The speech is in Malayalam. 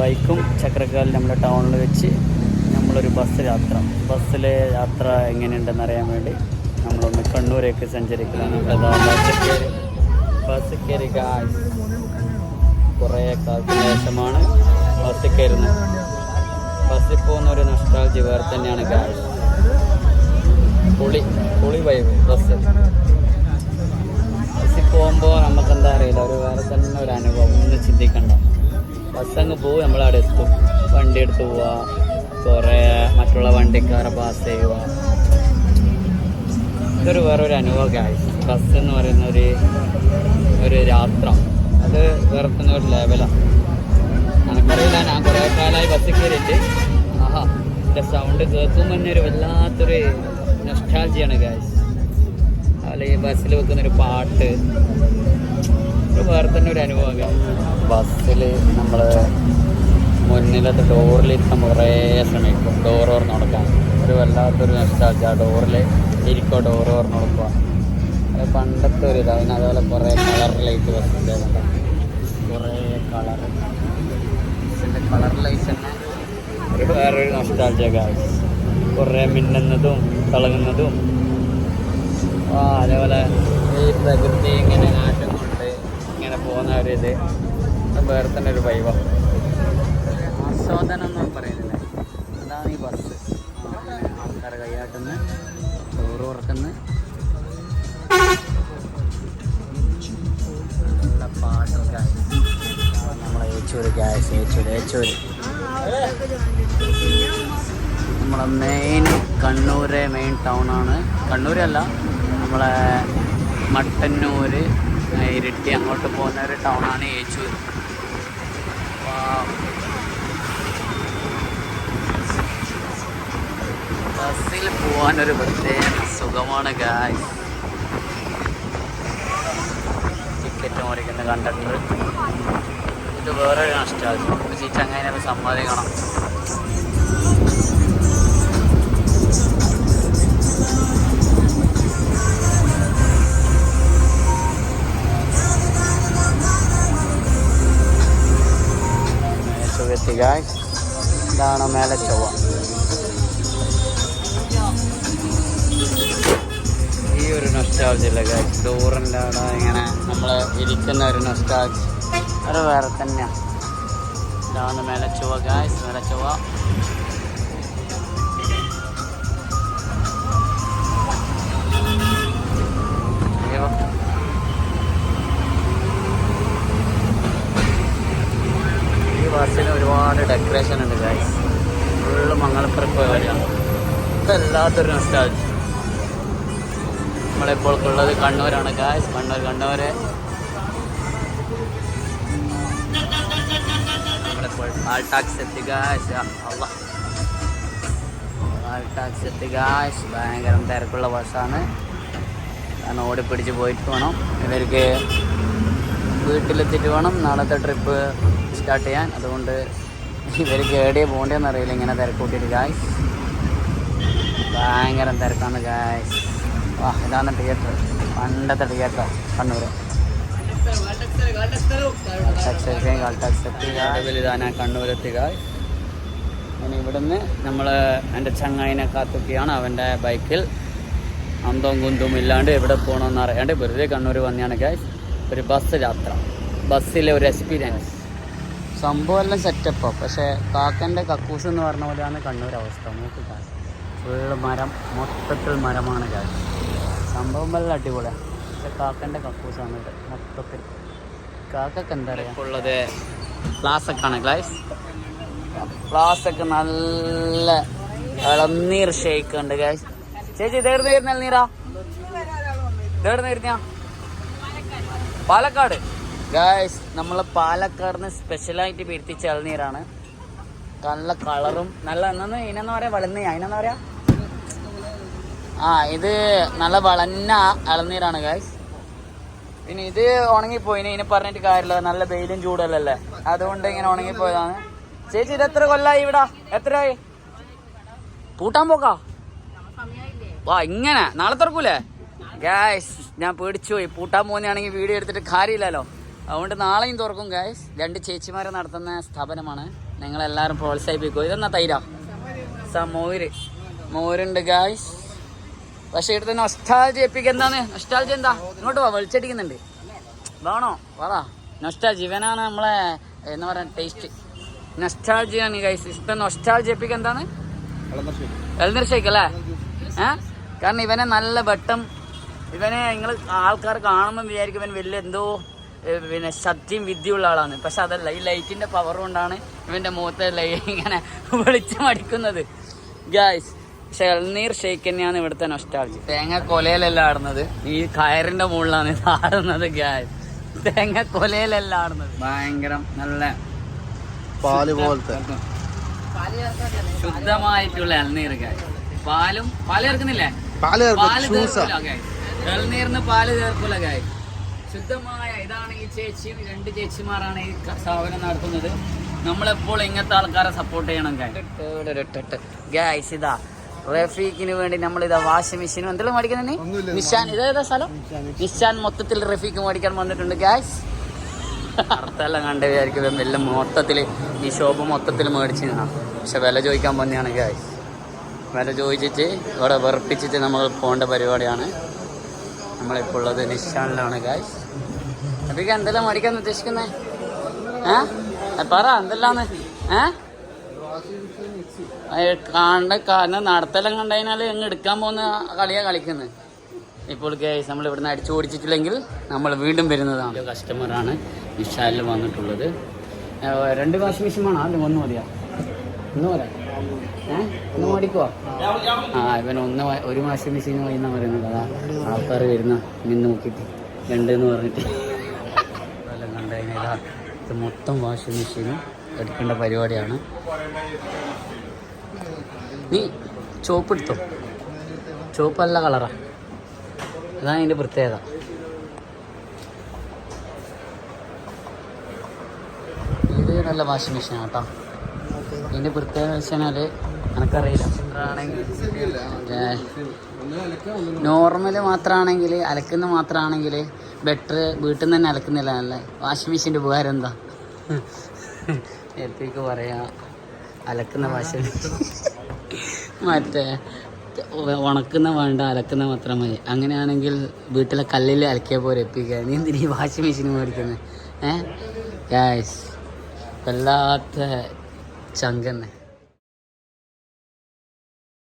ബൈക്കും ചക്രക്കാലിൽ നമ്മുടെ ടൗണിൽ വെച്ച് നമ്മളൊരു ബസ് യാത്ര. ബസ്സിലെ യാത്ര എങ്ങനെയുണ്ടെന്ന് അറിയാൻ വേണ്ടി നമ്മളൊന്ന് കണ്ണൂരേക്ക് സഞ്ചരിക്കലാണ് ബസ് കയറി ബസ്സിൽ കയറി കുറേ കാലത്തിന് ശേഷമാണ് ബസ്സിൽ കയറുന്നത്. ബസ്സിൽ പോകുന്ന ഒരു നഷ്ടാജി വേറെ തന്നെയാണ് ഗായ്സ് പുളി പുളി വൈബ് ബസ്. ബസ്സിൽ പോകുമ്പോൾ നമുക്ക് എന്താ അറിയില്ല ഒരു വേറെ തന്നെ ഒരു അനുഭവം ഒന്ന് ചിന്തിക്കണ്ട. ബസ് അങ്ങ് പോകും നമ്മളവിടെ എത്തും. വണ്ടി എടുത്ത് പോവുക കുറേ മറ്റുള്ള വണ്ടിക്കാരെ പാസ് ചെയ്യുക ഇതൊരു വേറൊരു അനുഭവം ഗായ്സ് ബസ് എന്ന് പറയുന്ന ഒരു ഒരു യാത്ര. അത് വേറെ ഒരു ലെവലാണ് എനിക്കറിയില്ല ഞാൻ കുറേ കാലമായി ബസ്സിൽ കയറിയിട്ട് ആഹാ എന്റെ സൗണ്ട് കേൾക്കുമ്പോൾ തന്നെ ഒരു വല്ലാത്തൊരു നഷ്ടാജിയാണ് ഗായ്സ് അല്ലെങ്കിൽ ബസ്സിൽ വെക്കുന്നൊരു പാട്ട്. ഒരു വേറെ തന്നെ ഒരു അനുഭവം ബസ്സിൽ നമ്മൾ മുന്നിലത്തെ ഡോറിലിരിക്കാൻ കുറേ ശ്രമിക്കും. ഡോർ ഓർന്ന് കൊടുക്കാൻ. ഒരു വല്ലാത്തൊരു നൊസ്റ്റാൾജി ആ ഡോറിൽ ഇരിക്കോ ഡോർ ഓർന്ന് കൊടുക്കുക അത് പണ്ടത്തെ ഒരു ഇതാണ് പിന്നെ അതുപോലെ കുറേ കളർ ലൈറ്റ് ബസ്സിന്റെ കുറേ കളർ ബസ്സിന്റെ കളർ ലൈറ്റ് തന്നെ ഒരു വേറൊരു ഗായ്സ് കുറേ മിന്നുന്നതും തിളങ്ങുന്നതും. ആ അതേപോലെ ഈ പ്രകൃതി ഇങ്ങനെ നാശം കൊണ്ട് ഇങ്ങനെ പോകുന്ന ഒരു ഇത്. വേറെ തന്നെ ഒരു വൈവ ആസ്വാദനം എന്ന് പറയുന്നില്ല അതാണ് ഈ ബസ് ആൾക്കാരെ കൈയാട്ടുന്ന ചോറ് ഉറക്കുന്ന നല്ല പാട്ടും ഗായ്സ് നമ്മളെ ഏച്ചൂര് ഗ്യാസ് ഏച്ചൂര് ഏച്ചൂര്. നമ്മളെ മെയിൻ കണ്ണൂര് മെയിൻ ടൗൺ ആണ്. കണ്ണൂരല്ല നമ്മളെ മട്ടന്നൂര് ഇരിട്ടി അങ്ങോട്ട് പോകുന്ന ഒരു ടൗൺ ആണ് ഏച്ചൂർ ബസ്സിൽ പോകാനൊരു പ്രത്യേക സുഖമാണ് ഗായ് ടിക്കറ്റ് മുറിക്കുന്ന കണ്ടക്ടർ ഇത് വേറൊരു നഷ്ടമാണ് അങ്ങനെ സമ്മതിക്കണം സുഖത്തി ഗായ്സ് ഇതാണ് മേലെ ചൊവ്വ. ഈ ഒരു അല്ല ഗായ്സ് ഡോറിന്റെ അവിടെ ഇങ്ങനെ നമ്മൾ ഇരിക്കുന്ന ഒരു നൊസ്റ്റാജ് അത് വേറെ തന്നെയാണ് ഇതാണ് മേലെ ചൊവ്വ ഗായ്സ് മേലെ ചൊവ്വ. ഒരുപാട് ഡെക്കറേഷൻ ഉണ്ട് ഗൈസ് ഫുള്ള് മംഗളപ്പുറപ്പ് വരെയാണ് ഇതല്ലാത്തൊരു നൊസ്റ്റാൾജി നമ്മളിപ്പോൾ ഉള്ളത് കണ്ണൂരാണ്. ഗായ്സ് കണ്ണൂർ കണ്ണൂര്. നമ്മളിപ്പോൾ ആൾ ടാക്സ് എത്തി ആൾ ടാക്സ് എത്തി ഗായ്സ് ഭയങ്കര തിരക്കുള്ള ബസ്സാണ് ഞാൻ ഓടിപ്പിടിച്ച് പോയിട്ട് വേണം. ഇവർക്ക് വീട്ടിലെത്തിയിട്ട് വേണം. നാളത്തെ ട്രിപ്പ് സ്റ്റാർട്ട് ചെയ്യാൻ. അതുകൊണ്ട് ഇവർക്ക് എവിടെയാ പോകേണ്ടതെന്ന് അറിയില്ല. ഇങ്ങനെ തിരക്കൂട്ടിയിട്ട് ഗായ്സ് ഭയങ്കര തിരക്കാണ് ഗായ്സ് വാ ഇതാണ് തിയേറ്റർ പണ്ടത്തെ തിയേറ്റർ കണ്ണൂർ ഗായ്സ് ഇനി ഇവിടുന്ന് നമ്മൾ എന്റെ ചങ്ങായിനെ കാത്തുക്കിയാണ് അവന്റെ ബൈക്കിൽ. അന്തവും കുന്തും ഇല്ലാണ്ട് എവിടെ പോകണമെന്ന് അറിയാണ്ട് വെറുതെ കണ്ണൂർ വന്നെയാണ് ഗായ്സ് ഒരു ബസ് യാത്ര. ബസ്സിലെ ഒരു എക്സ്പീരിയൻസ് സംഭവം എല്ലാം സെറ്റപ്പാണ് പക്ഷേ കാക്കന്റെ കക്കൂസ് എന്ന് പറഞ്ഞ പോലെയാണ് കണ്ണൂർ അവസ്ഥ. നോക്കി ഫുൾ ഫുള്ള് മരം. മൊത്തത്തിൽ മരമാണ് കാക്ക സംഭവം എല്ലാം അടിപൊളിയാണ് പക്ഷെ കാക്കന്റെ കക്കൂസാണ് ഇത്. മൊത്തത്തിൽ. കാക്കൊക്കെ എന്താ പറയുക ഉള്ളത് ക്ലാസ്സൊക്കെയാണ് ഗ്ലാസ് ഗ്ലാസ്സൊക്കെ നല്ല ഇളനീർ ഷേക്ക് ഉണ്ട് ഗായ്സ് ചേച്ചി ഇതേർന്ന് വരുന്ന ഇളനീറാ ഇതേർന്ന് വരുന്ന? പാലക്കാട്. ഗായ്സ് നമ്മൾ പാലക്കാടിന് സ്പെഷ്യലായിട്ട് പിരിത്തിച്ച ചളനീരാണ്. നല്ല കളറും നല്ല എന്നാന്ന് ഇതിനെന്ന് പറയാ വളഞ്ഞ അതിനെന്ന് പറയാ? ആ ഇത് നല്ല വളഞ്ഞ ഇളനീരാണ് ഗായ്സ് പിന്നെ ഇത് ഉണങ്ങിപ്പോയി ഇനി പറഞ്ഞിട്ട് കാര്യമില്ല. നല്ല വെയിലും ചൂടല്ലല്ലേ? അതുകൊണ്ട് ഇങ്ങനെ ഉണങ്ങിപ്പോയതാണ്. ചേച്ചി ഇത് എത്ര കൊല്ലായി ഇവിടെ? എത്രയായി? പൂട്ടാൻ പോക്കാ? വാ ഇങ്ങനെ. നാളെ തുറക്കൂലേ? ഗായ്സ് ഞാൻ പേടിച്ചു പോയി പൂട്ടാൻ പോകുന്നതാണെങ്കിൽ വീഡിയോ എടുത്തിട്ട് കാര്യമില്ലല്ലോ. അതുകൊണ്ട് നാളെയും തുറക്കും ഗായ്സ് രണ്ട് ചേച്ചിമാരെ നടത്തുന്ന സ്ഥാപനമാണ്. നിങ്ങളെല്ലാവരും പ്രോത്സാഹിപ്പിക്കും ഇതെന്നാ തൈര? സ മോര് മോരുണ്ട് ഗായ്സ് പക്ഷെ ഇവിടുത്തെ നൊസ്റ്റാൾജി എപ്പിക്ക് എന്താണ് നൊസ്റ്റാൾജി എന്താ? ഇങ്ങോട്ട് വാ വെളിച്ചടിക്കുന്നുണ്ട് വേണോ? വാടാ നൊസ്റ്റാൾജി ഇവനാണ് നമ്മളെ എന്ന് പറയാൻ ടേസ്റ്റ് നൊസ്റ്റാൾജിയാണ് ഗൈസ് ഇഷ്ടം നൊസ്റ്റാൾജി എപ്പിക്ക് എന്താണ് എൽനർ ഷേക്ക് അല്ലേ? ഏ? കാരണം ഇവനെ നല്ല വെട്ടം ഇവനെ നിങ്ങൾ ആൾക്കാർ കാണുമ്പോൾ വിചാരിക്കും ഇവൻ വലിയ എന്തോ പിന്നെ ശക്തിയും വിദ്യയുള്ള ആളാണ്. പക്ഷെ അതല്ല ഈ ലൈറ്റിന്റെ പവർ കൊണ്ടാണ് ഇവന്റെ മുഖത്തെ ലൈ ഇങ്ങനെ വെളിച്ചം അടിക്കുന്നത്. ഗായ്സ് ഷെൽനീർ ഷെയ്ക്ക് തന്നെയാണ് ഇവിടുത്തെ നൊസ്റ്റാൾജി തേങ്ങ കൊലയിലല്ല ആടുന്നത്. ഈ കയറിന്റെ മുകളിലാണ് ഇത് ആടുന്നത് ഗായ്സ് തേങ്ങ കൊലയിലല്ല ആടുന്നത്. ഭയങ്കര നല്ല പാൽ പോലത്തെ. ശുദ്ധമായിട്ടുള്ള ഇളനീർ ഗായ്സ് പാലും പാൽ ചേർക്കുന്നില്ലേ? പാൽ പാൽ ജ്യൂസാ ചേർക്കൂല ഗായ് ഇളനീറിന് പാൽ ചേർക്കൂല ഗായ് ശുദ്ധമായ ഇതാണ് ഈ ചേച്ചിയും രണ്ട് ചേച്ചിമാരാണ് ഈ സ്ഥാപനം നടത്തുന്നത്. നമ്മളെപ്പോൾ ഇങ്ങനത്തെ ആൾക്കാരെ സപ്പോർട്ട് ചെയ്യണം ഗായ്സ് ഇതാ റഫീഖിന് വേണ്ടി നമ്മൾ ഇതാ വാഷിംഗ് മെഷീൻ എന്തെങ്കിലും മേടിക്കുന്നേ. നിഷാൻ ഇതേതാ സ്ഥലം? നിഷാൻ മൊത്തത്തിൽ റഫീഖ് മേടിക്കാൻ വന്നിട്ടുണ്ട് ഗായ്സ് അർത്ഥമെല്ലാം കണ്ട് വിചാരിക്കും എല്ലാം മൊത്തത്തിൽ ഈ ഷോപ്പ് മൊത്തത്തിൽ മേടിച്ചു പക്ഷെ വില ചോദിക്കാൻ വന്നെയാണ് ഗായ്സ് വില ചോദിച്ചിട്ട് ഇവിടെ വെറുപ്പിച്ചിട്ട് നമ്മൾ പോകേണ്ട പരിപാടിയാണ്. നമ്മളിപ്പോൾ ഉള്ളത് നിശാനിലാണ് ഗായ്സ് അപ്പൊക്ക് എന്തെല്ലാം മേടിക്കാൻ ഉദ്ദേശിക്കുന്നേ? ഏ? പറ എന്തെല്ലാന്ന്? ഏ? കാണണ്ട കാരണം നടത്തെല്ലാം കണ്ടതിനാൽ അങ്ങ് എടുക്കാൻ പോകുന്ന കളിയാ കളിക്കുന്നത് ഇപ്പോൾ ഗൈസ് നമ്മൾ ഇവിടുന്ന് അടിച്ചു ഓടിച്ചിട്ടില്ലെങ്കിൽ നമ്മൾ വീണ്ടും വരുന്നതാണ്. കസ്റ്റമറാണ് വിശാലിൽ വന്നിട്ടുള്ളത്. രണ്ട് വാഷിംഗ് മെഷീൻ വേണോ? അല്ല ഒന്ന് മതിയാ? ഒന്ന് പോരാ? ഒന്ന് മേടിക്കുവോ? ആ ഇവൻ ഒന്ന് ഒരു വാഷിംഗ് മെഷീൻ വാങ്ങിന്നാ പറയുന്നത്. അതാ ആൾക്കാർ വരുന്ന നിന്ന് നോക്കിയിട്ട്. രണ്ട് എന്ന് പറഞ്ഞിട്ട്. ഇത് മൊത്തം വാഷിംഗ് മെഷീനും എടുക്കേണ്ട പരിപാടിയാണ്. നീ ചോപ്പ് എടുത്തോ? ചോപ്പല്ല കളറാ. അതാണ് അതിന്റെ പ്രത്യേകത. ഇത് നല്ല വാഷിംഗ് മെഷീനാണ് ഇതിന്റെ പ്രത്യേകത വെച്ചാൽ എനക്കറിയില്ല നോർമൽ മാത്രമാണെങ്കിൽ അലക്കുന്ന മാത്രമാണെങ്കിൽ ബെറ്റർ വീട്ടിൽ നിന്ന് തന്നെ അലക്കുന്നില്ല. നല്ല വാഷിംഗ് മെഷീന്റെ ഉപകാരം എന്താ? എപ്പിക്ക് പറയാ അലക്കുന്ന വാഷിംഗ് മറ്റേ ഉണക്കുന്ന വേണ്ട അലക്കുന്ന മാത്രം മതി. അങ്ങനെയാണെങ്കിൽ വീട്ടിലെ കല്ലിൽ അലക്കിയ പോലെ എപ്പിക്കുക നീ എന്തിനാ വാഷിംഗ് മെഷീൻ മേടിക്കുന്നത് ഏഹ് ഗായ്സ് വല്ലാത്ത ചങ്കന്നെ